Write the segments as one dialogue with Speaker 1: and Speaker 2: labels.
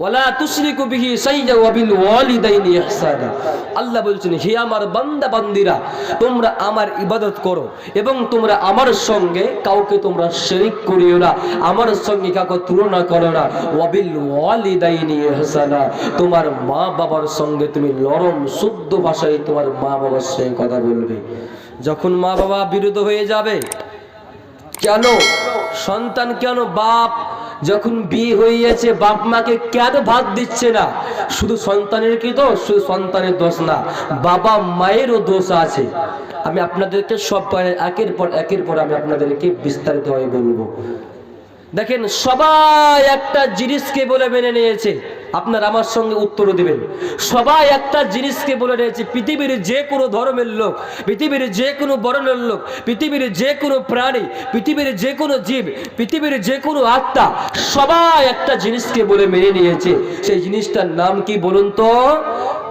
Speaker 1: ওয়ালা তুশরিকু বিহি শাইয়্যা ওয়া বিল ওয়ালিদাইনি ইহসানা। আল্লাহ বলছেন, হে আমার বান্দা বান্দিরা, তোমরা আমার ইবাদত করো এবং তোমরা আমার সঙ্গে কাউকে তোমরা শিরিক করিও না, আমার সঙ্গে কাউকে তুলনা করো না। ওয়া বিল ওয়ালিদাইনি ইহসানা। তোমার মা বাবার সঙ্গে তুমি নরম, শুদ্ধ ভাষায় তোমার মা বাবার সঙ্গে কথা বলবে। যখন মা বাবা বিরোধ হয়ে যাবে, কেন? সন্তান কেন? বাপ যখন বিয়ে গেছে বাপ মাকে কেন ভাত দিচ্ছে না? শুধু সন্তানের কি দোষ? শুধু সন্তানের দোষ না। বাবা মায়েরও দোষ আছে। আমি আপনাদেরকে সব একের পর একের পর আমি আপনাদেরকে বিস্তারিতভাবে বলব। দেখেন, সবাই একটা জিনিসকে বলে মেনে নিয়েছে। আপনার আমার সঙ্গে উত্তর দেবেন। সবাই একটা জিনিসকে বলে রয়েছে পৃথিবীর যে কোনো ধর্মের লোক, পৃথিবীর যে কোনো বর্ণের লোক, পৃথিবীর যে কোনো প্রাণী, পৃথিবীর যে কোনো জীব, পৃথিবীর যে কোনো আত্মা, সবাই একটা জিনিসকে বলে মেনে নিয়েছে। সেই জিনিসটার নাম কি বলুন তো?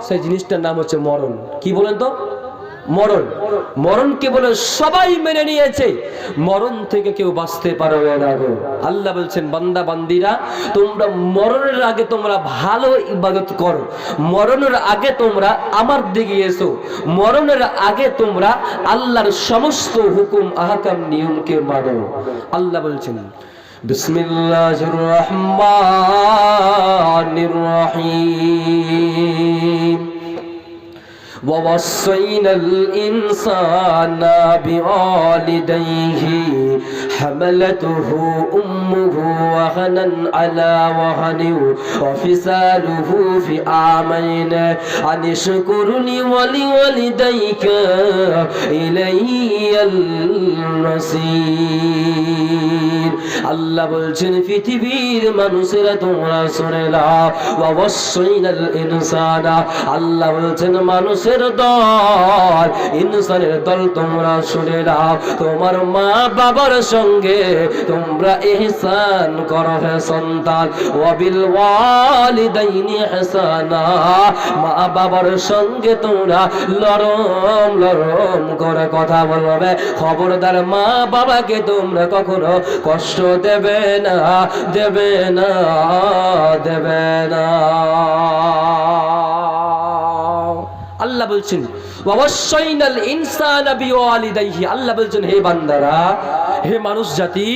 Speaker 1: সেই জিনিসটার নাম হচ্ছে মরণ। কি বলেন তো? মরণ। মরণকে বলে সবাই মেনে নিয়েছে। মরণ থেকে কেউ বাঁচতে পারবে না গো। আল্লাহ বলছেন, বান্দা, বান্দিরা, তোমরা মরণের আগে তোমরা ভালো ইবাদত করো। মরণের আগে তোমরা আমার দিকে এসো। মরণের আগে তোমরা আল্লাহর সমস্ত হুকুম, আহকাম, নিয়মকে মানো। আল্লাহ বলছেন, বিসমিল্লাহির রহমানির রহিম। ووصينا الإنسان بوالديه حملته أمه وهنا على وهن وفصاله في عامين أن اشكر لي ولوالديك إلي المصير. আল্লাহ বলছেন, পৃথিবীর মানুষেরা তোমরা শুনে ইনসানা। আল্লাহ বলছেন, মানুষের দল, ইনসানের দল তোমরা শুনে তোমার মা বাবার সঙ্গে তোমরা ইহসান করো হে সন্তান। মা বাবার সঙ্গে তোমরা লরম লরম করে কথা বলবে। খবরদার মা বাবাকে তোমরা কখনো কষ্ট দেবে না দেবে না দেবে না। আল্লাহ বলছেন অবশ্যইনাল ইনসান বিওয়ালিদাইহি। আল্লাহ বলছেন, হে বান্দারা, হে মানুষ জাতি,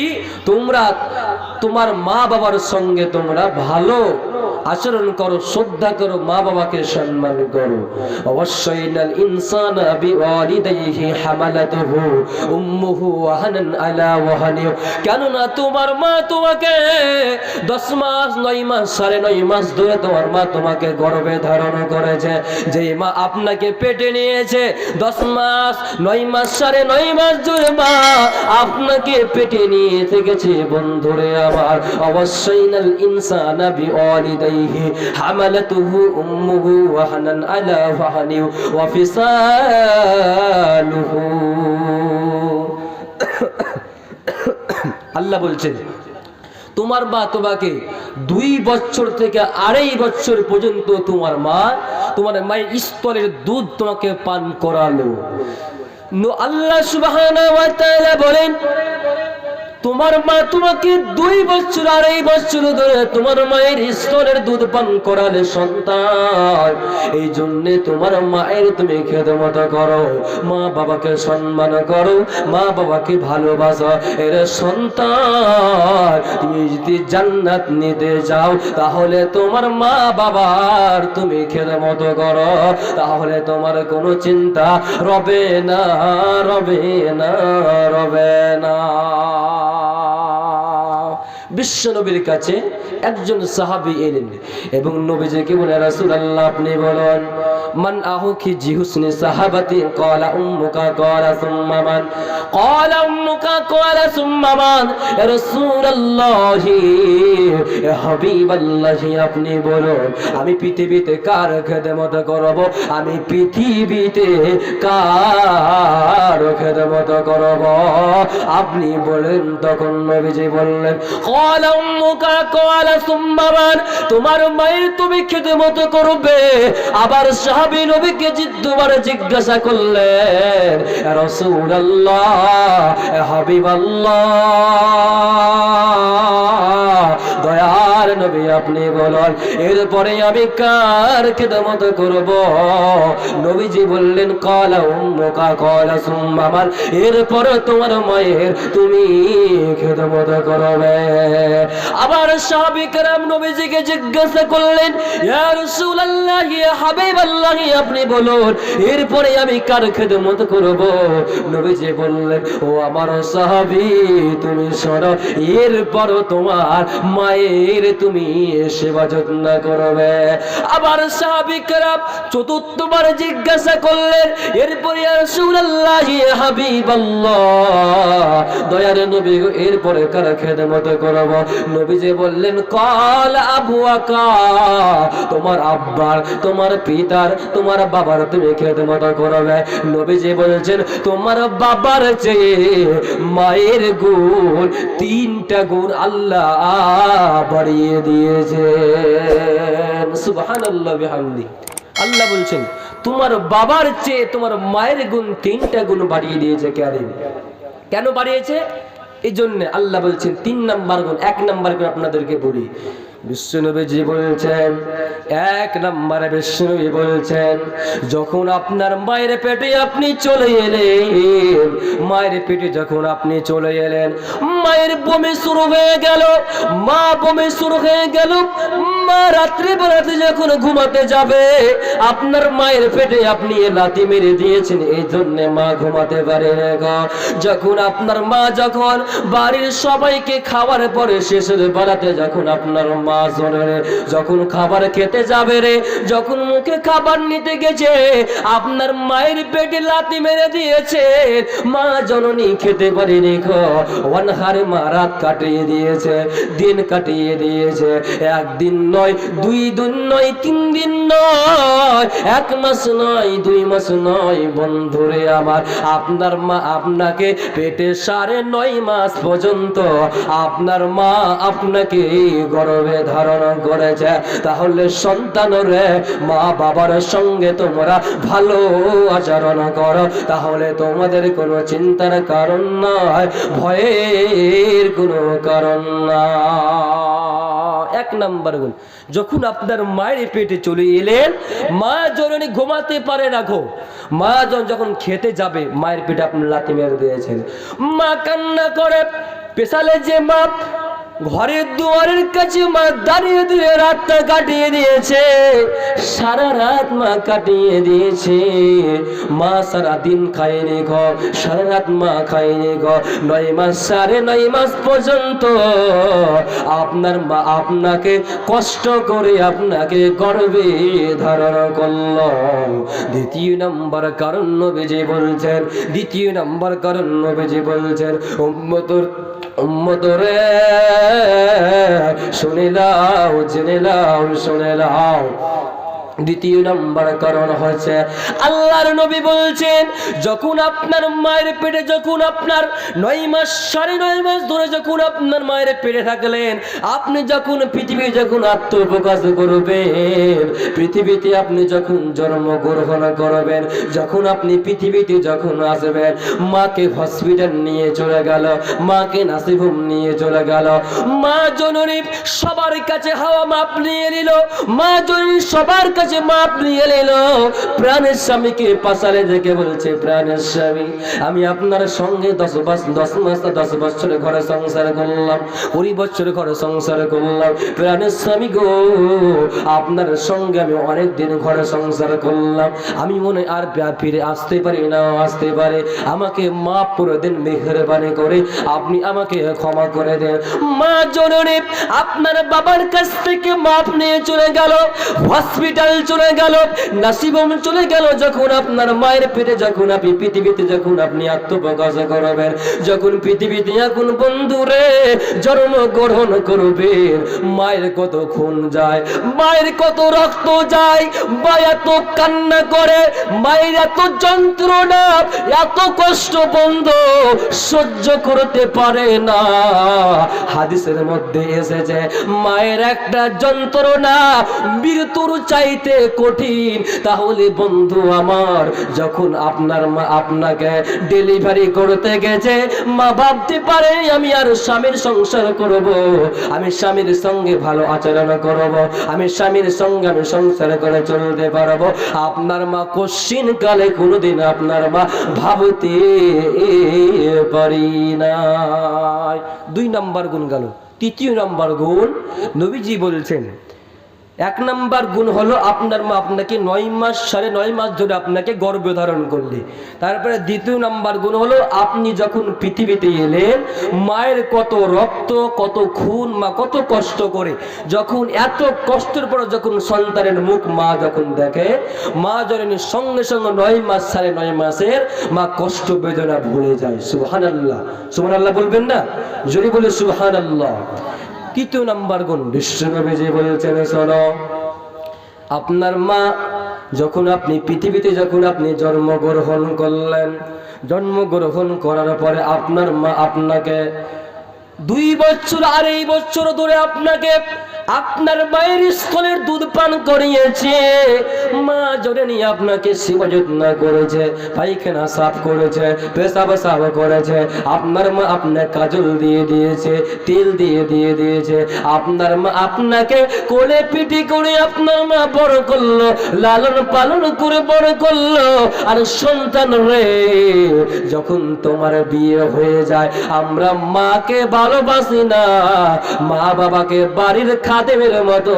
Speaker 1: তোমরা তোমার মা বাবার সঙ্গে তোমরা ভালো আচরণ করো, শ্রদ্ধা করো মা বাবাকে সম্মান করো। অবশ্যই ইনসান বিওয়ালিদাইহি হামালাতুহু, উম্মুহু ওয়াহানান আলা ওয়াহানি কেননা তোমার মা তোমাকে 10 মাস 9 মাস, সাড়ে নয় মাস ধরে তোমার মা তোমাকে গর্ভে ধারণ করেছে। যে মা আপনাকে পেটে নিয়েছে 10 মাস 9 মাস, সাড়ে নয় মাস ধরে মা আপনাকে পেটে নিয়ে থেকেছে বন্ধুরে আমার। অবশ্যই নাল ইনসানা বিওয়ালিদাইহি عليه حملته أمه وهنا على وهن وفصاله আল্লাহ বলছেন তোমার মা তোমাকে দুই বছর থেকে আড়াই বছর পর্যন্ত তোমার মা তোমার মায়ের স্তরের দুধ তোমাকে পান করালো নো- আল্লাহ সুবহানাহু ওয়া তাআলা বলেন তোমার মা তোমাকে দুই বছর আড়াই বছর ধরে তোমার মায়ের স্তনের দুধ পান করালে সন্তান। এই জন্য তোমার মায়ের তুমি খেদমত করো, মা বাবাকে সম্মান করো, মা বাবাকে ভালোবাসো, এর সন্তান। তুমি যদি জান্নাত নিতে যাও, তাহলে তোমার মা বাবার তুমি খেদমত করো। তাহলে তোমার কোনো চিন্তা রবে না রবে না রবে না। বিশ্ব নবীর কাছে একজন সাহাবী এলেন এবং নবীজিকে বলে রাসূলুল্লাহ, আপনি বলেন, মান আহুকি জি হুসনি সাহাবাতি? ক্বালা উম্মুকা, ক্বালা সুম্মা মান? ক্বালা উম্মুকা, ক্বালা সুম্মা মান? ইয়া রাসূলুল্লাহ ইয়া হাবিবাল্লাহ, আপনি বলুন, আমি পৃথিবীতে কার খেদমত করব? আমি পৃথিবীতে কার খেদমত করব? আপনি বলেন, তখন নবীজি বললেন কলা কলা সুম্মামান তোমার মায়ের তুমি করবে। আবার সাহাবী নবীকে জিজ্ঞাসা করলেন দয়ার নবী আপনি বলুন, এরপরে আমি কার খেদমত করব? নবীজি বললেন কলা উম্মুকা কলা সুম্মামান এরপর তোমার মায়ের তুমি খেদমত করবে। আবার নবীজিকে জিজ্ঞাসা করলেন, ইয়া রাসূলুল্লাহ, ইয়া হাবিবাল্লাহ? আপনি বলুন, এরপরে আমি কার খেদমত করব? নবীজি বললেন, ও আমার সাহাবী, তুমি শোনো, এরপর তোমার মায়ের তুমি সেবা যত্ন করবে। আবার সাহাবিকরাম চতুর্থবার জিজ্ঞাসা করলেন, এরপরে ইয়া রাসূলুল্লাহ, ইয়া হাবিবাল্লাহ? দয়ার নবী, এরপরে কার খেদমত করব? নবীজি বললেন, কল আবু তোমার আব্বার, তোমার পিতার, তোমার বাবার তুমি খেদমত করবে। বলছেন, তোমার বাবার চেয়ে মায়ের গুণ তিনটা গুণ আল্লাহ বাড়িয়ে বিহামদি। আল্লাহ বলছেন, তোমার বাবার চেয়ে তোমার মায়ের গুণ তিনটা গুণ বাড়িয়ে দিয়েছে কেন বাড়িয়েছে? এই জন্য আল্লাহ বলছেন, তিন নাম্বার গুণ, এক নাম্বার গুণ আপনাদেরকে বলি। বিষ্ণুবীজি বলছেন, এক নম্বরে বিষ্ণুবী বলছেন, যখন আপনার মায়ের পেটে আপনি চলে এলেন, মায়ের পেটে যখন আপনি চলে এলেন, মায়ের বমি শুরু হয়ে গেল, মা বমি শুরু হয়ে গেল মা রাত্রি বেলাতে যখন ঘুমাতে যাবে, আপনার মায়ের পেটে আপনি লাথি মেরে দিয়েছেন, এই জন্য মা ঘুমাতে পারে যখন আপনার মা যখন বাড়ির সবাইকে খাবার পরে শেষের বেলাতে যখন আপনার মা জোরে যখন খাবার খেতে যাবে রে, যখন মুখে খাবার নিতে গেছে, আপনার মায়ের পেটে লাথি মেরে দিয়েছে, মা জননী খেতে পারেনি গো। অনহারে মা রাত কাটিয়ে দিয়েছে, দিন কাটিয়ে দিয়েছে, একদিন নয়, দুই দিন নয়, তিন দিন নয়, এক মাস নয়, দুই মাস নয়, বন্ধুরে আমার, আপনার মা আপনাকে পেটে সাড়ে নয় মাস পর্যন্ত আপনার মা আপনাকে গর্ভে ধারণ করেছে। তাহলে সন্তানরে মা বাবার সঙ্গে তোমরা ভালো আচরণ করো। তাহলে তোমাদের কোনো চিন্তার কারণ নয় ভয়ের কোনো কারণ না এক নাম্বার গুণ। যখন আপনার মায়ের পেটে চলে এলেন, মা জননী ঘুমাতে পারে না গো। মা জন- যখন খেতে যাবে, মায়ের পেটে আপনি লাথি মেরে দিয়েছেন। মা কান্না করে, পেশালে যে মা ঘরের দুয়ারের কাছে মা দাঁড়িয়ে দিয়ে রাতটা কাটিয়ে দিয়েছে। সারা রাত মা কাটিয়ে দিয়েছে। মা সারা দিন খায়নি ঘ সারা রাত মা খায়নি ঘ নয় মাস, সাড়ে নয় মাস পর্যন্ত আপনার মা আপনাকে কষ্ট করে আপনাকে গর্বে ধারণ করল। দ্বিতীয় নম্বর কারণ নবীজি বলছেন, দ্বিতীয় নম্বর কারণ নবীজি বলছেন, উম্মতর উম্মতরে শুনে লাও জেনে লাও শুনে লাও দ্বিতীয় নম্বর কারণ হচ্ছে আল্লাহর নবী বলছেন, যখন আপনার মায়ের পেটে, যখন আপনার নয় মাস, সাড়ে নয় মাস ধরে যখন আপনার মায়ের পেটে থাকলেন, আপনি যখন পৃথিবী যখন আত্মপ্রকাশ করবেন, পৃথিবীতে আপনি যখন জন্মগ্রহণ করবেন, যখন আপনি পৃথিবীতে যখন আসবেন, মাকে হসপিটাল নিয়ে চলে গেল, মাকে নাসিভুম নিয়ে চলে গেল, মা জননী সবার কাছে হাওয়া মাপ নিয়ে নিল, মা জননী সবার কাছে মাপ নিয়ে নিল প্রাণের স্বামীকে পাশালে দেখে বলছে, প্রাণের স্বামী, আমি আপনার সঙ্গে দশ মাস দশ মাস দশ বছরে ঘরে সংসার করলাম, কুড়ি বছর ঘরে সংসার করলাম। প্রাণের স্বামী গো, আপনার সঙ্গে আমি অনেক দিন ঘরে সংসার করলাম। আমি মনে আর ফিরে আসতে পারি না, আসতে পারে। আমাকে মাফ করে দেন, মেহরবানি করে। আপনি আমাকে ক্ষমা করে দেন। মা জননী, আপনার বাবার কাছ থেকে মাপ নিয়ে চলে গেল। হসপিটাল চলে গেল নাসিবম চলে গেল যখন আপনার মায়ের পেটে, যখন আপনি পৃথিবীতে, যখন আপনি আত্মপ্রকাশ করবেন, যখন পৃথিবীতে এখন বন্ধুরে জন্ম গ্রহণ করবেন, মায়ের কত খুন যায়, মায়ের কত রক্ত যায়, মা এত কান্না করে, মায়ের এত যন্ত্রণা, এত কষ্ট বন্ধ, সহ্য করতে পারে না। হাদিসের মধ্যে এসেছে, মায়ের একটা যন্ত্রণা, মৃত্যুর চাইতে কঠিন। তাহলে বন্ধু আমার, যখন আপনার মা আপনাকে ডেলিভারি করতে গেছে, মা ভাবতে পারে আমি আর স্বামীর সংসার করব, আমি স্বামীর সঙ্গে ভালো আচরণ করব, আমি স্বামীর সঙ্গে আমি সংসার করে চলতে পারব। আপনার মা কশ্চিন কালে কোনোদিন আপনার মা ভাবতে পারি না দুই নাম্বার গুণ গেল। তৃতীয় নাম্বার গুণ নবীজি বলছেন এক নাম্বার গুণ হলো আপনার মা আপনাকে নয় মাস, সাড়ে নয় মাস ধরে আপনাকে গর্ভ ধারণ করলে। তারপরে দ্বিতীয় নাম্বার গুণ হলো আপনি যখন পৃথিবীতে এলেন, মায়ের কত রক্ত, কত খুন, মা কত কষ্ট করে, যখন এত কষ্টের পর যখন সন্তানের মুখ মা যখন দেখে, মা জননীর সঙ্গে সঙ্গে নয় মাস, সাড়ে নয় মাসের মা কষ্ট বেদনা ভুলে যায়। সুহান আল্লাহ সুহান আল্লাহ বলবেন না? যদি বলে সুহান আল্লাহ তৃতীয় নাম্বার গুণ। বিশ্বনবী যে বলেছেন, শোনো, আপনার মা যখন আপনি পৃথিবীতে যখন আপনি জন্মগ্রহণ করলেন, জন্মগ্রহণ করার পরে আপনার মা আপনাকে দুই বছর আর এই বছর ধরে আপনাকে আপনার মায়ের স্থলের দুধ পান করিয়েছে। মা জোরে নিয়ে আপনাকে সেবা করেছে, পায়খানা সাফ করেছে, পেশাব সাফ করেছে। আপনার মা আপনার কাজল দিয়ে দিয়েছে, তেল দিয়ে দিয়ে দিয়েছে। আপনার মা আপনাকে কোলে পিটি করে আপনার মা বড় করল, লালন পালন করে বড় করল। আর সন্তান রে, যখন তোমার বিয়ে হয়ে যায়, আমরা মাকে ভালোবাসি না। মা বাবাকে বাড়ির খাদেমের মতো।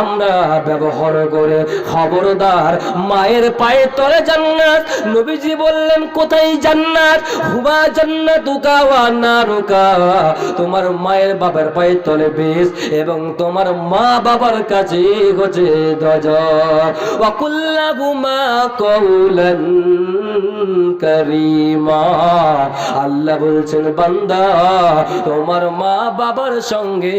Speaker 1: আমরা ব্যবহার করে খবরদার মায়ের পায়ে তলে জান্নাত। নবীজি বললেন, কোথায় জান্নাত? হুবা জান্নাত উকাওয়া না রুকা তোমার মায়ের বাবার পায়ে তলে বেশ এবং তোমার মা বাবার কাছে হচ্ছে ধ্বজ। ওয়াকুল্লাহুমা কওলান কারীমা। আল্লাহ বলছেন, বান্দা, তোমার মা বাবার সঙ্গে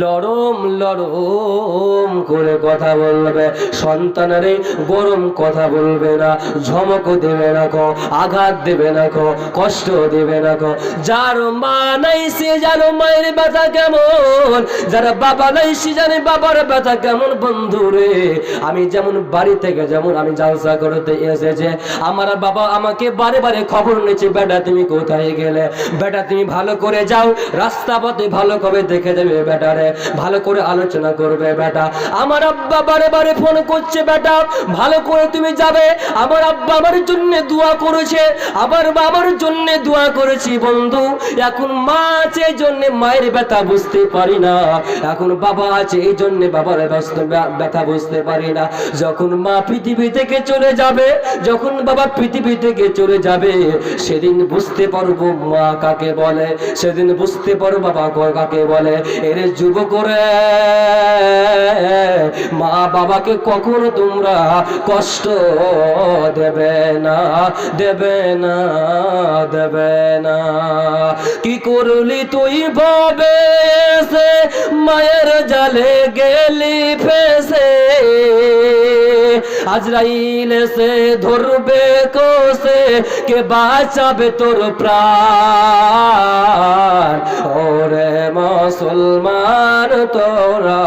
Speaker 1: লরম লরম করে কথা বলবে। সন্তানেরে গরম কথা বলবে না। ঝমক দেবে না কো, আঘাত দেবে না কো, কষ্ট দেবে না কো। যার মা নাই, সে জানো মায়ের ব্যথা কেমন? যারা বাবা নাই, সে জানে বাবার ব্যথা কেমন? বন্ধু রে, আমি যেমন বাড়ি থেকে যেমন, আমি জালসা করতে এসেছে। আমার বাবা আমাকে বারে বারে খবর নিচ্ছে, বেটা, তুমি কোথায় গেলে? বেটা, তুমি ভালো করে যাও। রাস্তা পথে ভালো করে দেখে দেবে বেটারে ভালো করে আলোচনা করবে, বেটা। আমার আব্বা বারে বারে ফোন করছে, বেটা। ভালো করে তুমি যাবে। আমার আব্বা আমার জন্য দোয়া করেছে। আবার বাবার জন্য দোয়া করেছি, বন্ধু। এখন মা আছে, এই জন্য মায়ের ব্যথা বুঝতে পারি না। এখন বাবা আছে, এই জন্য বাবার ব্যথা বুঝতে পারি না। যখন মা পৃথিবী থেকে চলে যাবে, যখন বাবা পৃথিবী থেকে চলে যাবে, সেদিন বুঝতে পারব মা কাকে বলে। সেদিন বুঝতে পারব বাবা কাকে বলে। এর যুব করে মা বাবাকে কখনো তোমরা কষ্ট দেবে না দেবে না দেবে না। কি করলি তুই ভাবে মায়ের জালে গেলি ফেসে। আজরাইল সে ধরবে কোসে কে বাঁচাবে তোর প্রাণ? ওরে মুসলমান, তোরা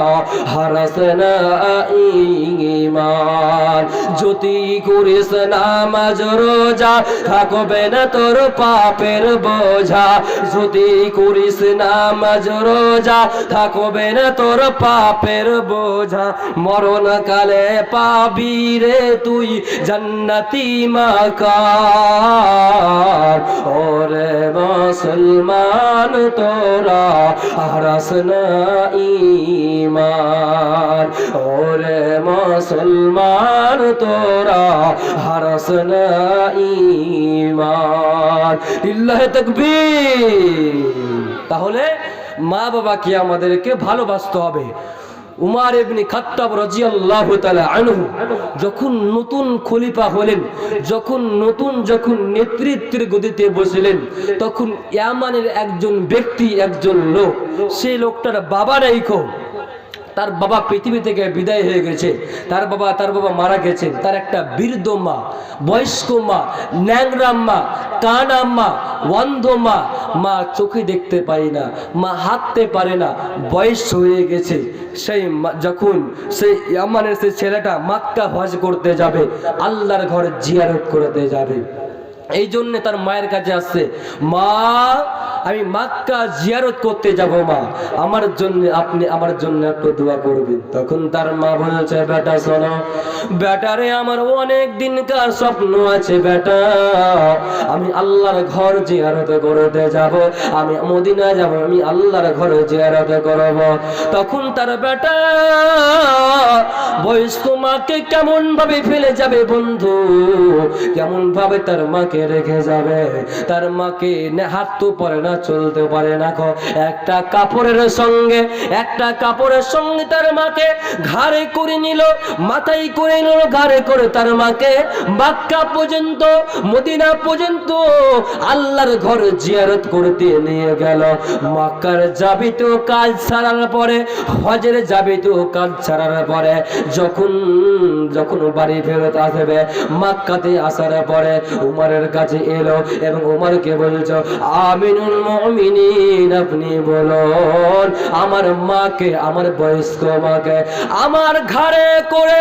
Speaker 1: হারাস না ইমান। জ্যোতি করিস নামাজ, রোজা থাকবে না তোর পাপের বোঝা। যদি করিস নামাজ, রোজা থাকবে না তোর পাপের বোঝা। মরণ কালে পাবি রে তুই জান্নাতি মাকার। ওরে মুসলমান, তোরা হারাস না ইমান ওরে মুসলমান, তোরা হারাস না ইমান ইল্লাহে তাকবীর। তাহলে মা বাবাকে আমাদেরকে ভালোবাসতে হবে। উমার এমনি খাত্তাব রাজিয়াল্লাহ আনহু যখন নতুন খলিফা হলেন, যখন নতুন যখন নেতৃত্বের গদিতে বসলেন, তখন ইয়ামানের একজন ব্যক্তি, একজন লোক, সেই লোকটার বাবা নাই খো তার বাবা পৃথিবী থেকে বিদায় হয়ে গেছে। তার বাবা তার বাবা মারা গেছেন তার একটা বৃদ্ধ মা, বয়স্ক মা ন্যাংরাম মা কানাম মা, অন্ধ মা মা চোখে দেখতে পায় না, মা হাঁটতে পারে না, বয়স হয়ে গেছে। সেই যখন সেই ইয়ামানের সেই ছেলেটা মাক্কা হজ করতে যাবে, আল্লাহর ঘর জিয়ারত করতে যাবে। এই জন্যে তার মায়ের কাছে আসছে, মা আমি মাক্কা জিয়ারত করতে যাব মা। আমার জন্য আপনি আমার জন্য একটু দোয়া করবেন। তখন তার মা বলছে, বেটা, শোনো, বেটারে আমার অনেক দিনকার স্বপ্ন আছে বেটা। আমি আল্লাহর ঘর জিয়ারত করতে যাব। আমি মদিনা যাব, আমি আল্লাহর ঘর জিয়ারত করব। তখন তার বেটা বয়স্ক মাকে কেমন ভাবে ফেলে যাবে বন্ধু? কেমন ভাবে তার মাকে রেখে যাবে? তার মাকে না তো পারে না চলতে পারে না গো। একটা কাপড়ের সঙ্গে, একটা কাপড়ের সঙ্গে তার মাকে ঘাড়ে করে নিল, মাথায় করে নিল, ঘাড়ে করে তার মাকে বাক্কা পর্যন্ত, মদিনা পর্যন্ত আল্লাহর ঘর জিয়ারত করতে নিয়ে গেল মক্কার যাবি তো কাজ ছাড়ার পরে, হজের যাবি তো কাজ ছাড়ার পরে, যখন যখন বাড়ি ফেরত আসবে, মাক্কাতে আসার পরে উমারের কাছে এলো এবং উমারকে বলছো আমিনুল মুমিনিন, আপনি বলুন, আমার মাকে, আমার বয়স্ক মাকে, আমার ঘাড়ে করে,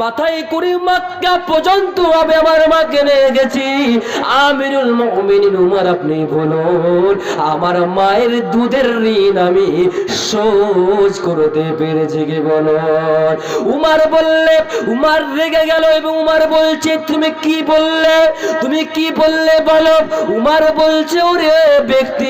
Speaker 1: মাথায় করে মাক্কা পর্যন্ত আমি আমার মাকে নিয়ে গেছি। আমিনুল মুমিনিন উমার, আপনি বলুন, আমার মায়ের দুধের ঋণ আমি সোজ করতে পেরেছি কি বলুন? উমার বললে, উমার রেগে গেল এবং উমার বলছে, তুমি কি বললে? তুমি কি বললে বলো? উমার বলছে, ওরে ব্যক্তি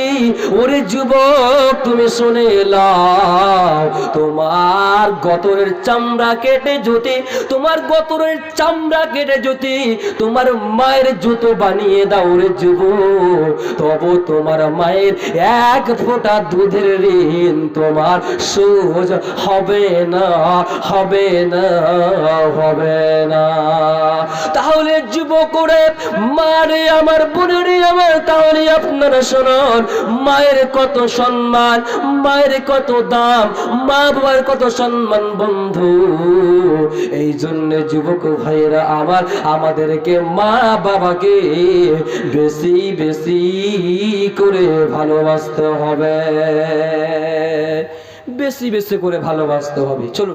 Speaker 1: ওরে যুবক, তুমি শুনে লাও তোমার গতরের চামড়া কেটে যদি তোমার গতরের চামড়া কেটে যদি তোমার মায়ের জুতো বানিয়ে দাও রে যুবক। তবু তোমার মায়ের এক ফোঁটা দুধের ঋণ তোমার সোজ হবে না হবে না হবে না। তাহলে যুবকরে মারে আমার বোনেরে আমার তাহলে আপনারা শুনুন মায়ের কত সম্মান, মায়ের কত দাম, মা বাবার কত সম্মান বন্ধু। এই জন্য যুবক ভাইয়েরা, আমার, আমাদেরকে মা বাবাকে বেশি বেশি করে ভালোবাসতে হবে। বেশি বেশি করে ভালোবাসতে হবে। চলুন।